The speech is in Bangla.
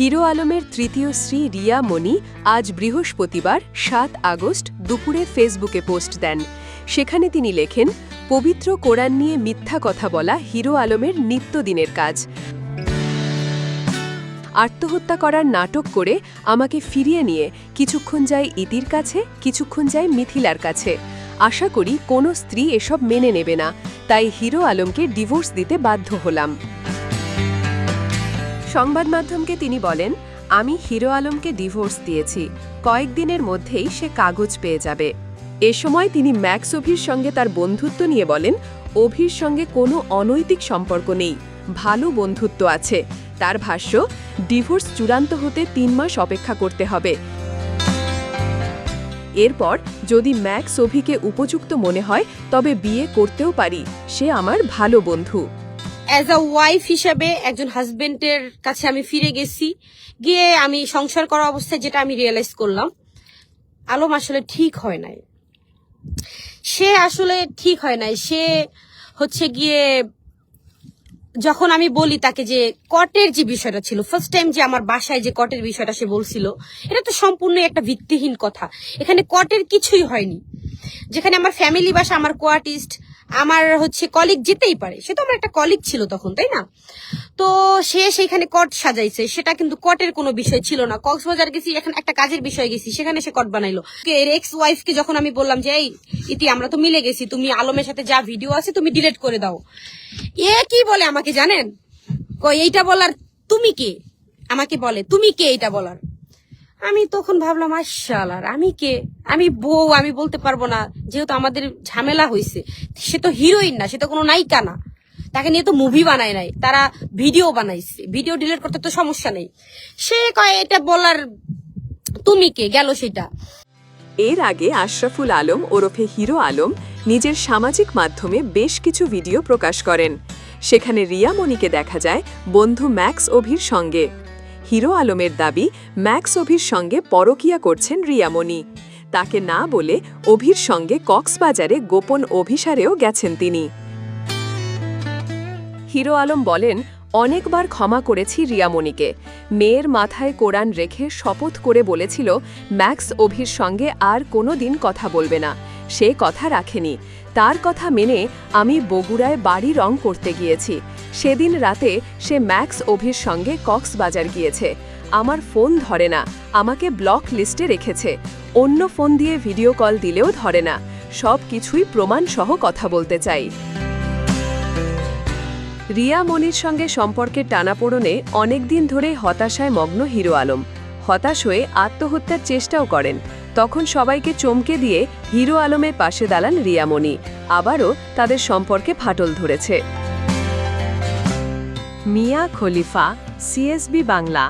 হিরো আলমের তৃতীয় স্ত্রী রিয়া মণি আজ বৃহস্পতিবার সাত আগস্ট দুপুরে ফেসবুকে পোস্ট দেন। সেখানে তিনি লেখেন, পবিত্র কোরআন নিয়ে মিথ্যা কথা বলা হিরো আলমের নিত্যদিনের কাজ। আত্মহত্যা করার নাটক করে আমাকে ফিরিয়ে নিয়ে, কিছুক্ষণ যায় ইতির কাছে, কিছুক্ষণ যায় মিথিলার কাছে। আশা করি কোনো স্ত্রী এসব মেনে নেবে না, তাই হিরো আলমকে ডিভোর্স দিতে বাধ্য হলাম। সংবাদ মাধ্যমকে তিনি বলেন, আমি হিরো আলমকে ডিভোর্স দিয়েছি। কয়েকদিনের মধ্যেই সে কাগজ পেয়ে যাবে। এ সময় তিনি ম্যাক্স অভির সঙ্গে তার বন্ধুত্ব নিয়ে বলেন, অভির সঙ্গে কোনো অনৈতিক সম্পর্ক নেই। ভালো বন্ধুত্ব আছে। তার ভাষ্য, ডিভোর্স চূড়ান্ত হতে তিন মাস অপেক্ষা করতে হবে। এরপর, যদি ম্যাক্স অভিকে উপযুক্ত মনে হয়, তবে বিয়ে করতেও পারি। সে আমার ভালো বন্ধু। অ্যাজ আ ওয়াইফ হিসাবে একজন হাজবেন্ডের কাছে আমি ফিরে গেছি। গিয়ে আমি সংসার করা অবস্থায় যেটা আমি রিয়েলাইজ করলাম, আলম আসলে ঠিক হয় নাই। সে আসলে ঠিক হয় নাই। সে হচ্ছে গিয়ে যখন আমি বলি তাকে যে কটের যে বিষয়টা ছিল ফার্স্ট টাইম যে আমার বাসায় যে কটের বিষয়টা সে বলছিল, এটা তো সম্পূর্ণ একটা ভিত্তিহীন কথা। এখানে কটের কিছুই হয়নি। যেখানে আমার ফ্যামিলি বাসা, আমার কোয়ার্টিস্ট আমার হচ্ছে কলিগ যেতেই পারে। সে তো আমার একটা কলিগ ছিল তখন, তাই না? তো সে সেখানে কট সাজাইছে। সেটা কিন্তু কটের কোনো বিষয় ছিল না। কক্সবাজার গেছি, এখানে একটা কাজের বিষয় গেছি, সেখানে সে কট বানাইলো। এর এক্স ওয়াইফকে যখন আমি বললাম যে, এই, ইতি, আমরা তো মিলে গেছি, তুমি আলমের সাথে যা ভিডিও আছে, তুমি ডিলিট করে দাও। এ কি বলে আমাকে, জানেন? এইটা বলার তুমি কে? আমাকে বলে, তুমি কে এইটা বলার? আমি তখন ভাবলাম আশালার আমি কে? আমি বউ, আমি বলতে পারব না, যেহেতু আমাদের ঝামেলা হয়েছে সে তো হিরোইন না, সে তো কোনো নায়িকা না। তাকে নিয়ে তো মুভি বানায় নাই, তারা ভিডিও বানাইছে। ভিডিও ডিলিট করতে তো সমস্যা নেই। সে কয়, এটা বলার তুমি কে? গেল সেটা। এর আগে আশরাফুল আলম ওরফে হিরো আলম নিজের সামাজিক মাধ্যমে বেশ কিছু ভিডিও প্রকাশ করেন। সেখানে রিয়া মণিকে দেখা যায় বন্ধু ম্যাক্স অভির সঙ্গে। হিরো আলমের দাবি, ম্যাক্স অভির সঙ্গে পরকিয়া করছেন রিয়ামণি তাকে না বলে অভির সঙ্গে কক্সবাজারে গোপন অভিসারেও গেছেন তিনি। হিরো আলম বলেন, অনেকবার ক্ষমা করেছি রিয়ামণিকে মেয়ের মাথায় কোরআন রেখে শপথ করে বলেছিল, ম্যাক্স অভির সঙ্গে আর কোনো দিন কথা বলবে না। সে কথা রাখেনি। তার কথা মেনে আমি বগুড়ায় বাড়ি রং করতে গিয়েছি। সেদিন রাতে সে ম্যাক্স অভির সঙ্গে কক্সবাজার গিয়েছে। আমার ফোন ধরে না, আমাকে ব্লক লিস্টে রেখেছে। অন্য ফোন দিয়ে ভিডিও কল দিলেও ধরে না, সব কিছুই প্রমাণসহ কথা বলতে চাই। রিয়া মনির সঙ্গে সম্পর্কের টানাপোড়নে অনেকদিন ধরে হতাশায় মগ্ন হিরো আলম। হতাশ হয়ে আত্মহত্যার চেষ্টাও করেন। তখন সবাইকে চমকে দিয়ে হিরো আলমের পাশে দাঁড়ান রিয়ামণি আবারও তাদের সম্পর্কে ফাটল ধরেছে। Mia Khalifa, CSB Bangla.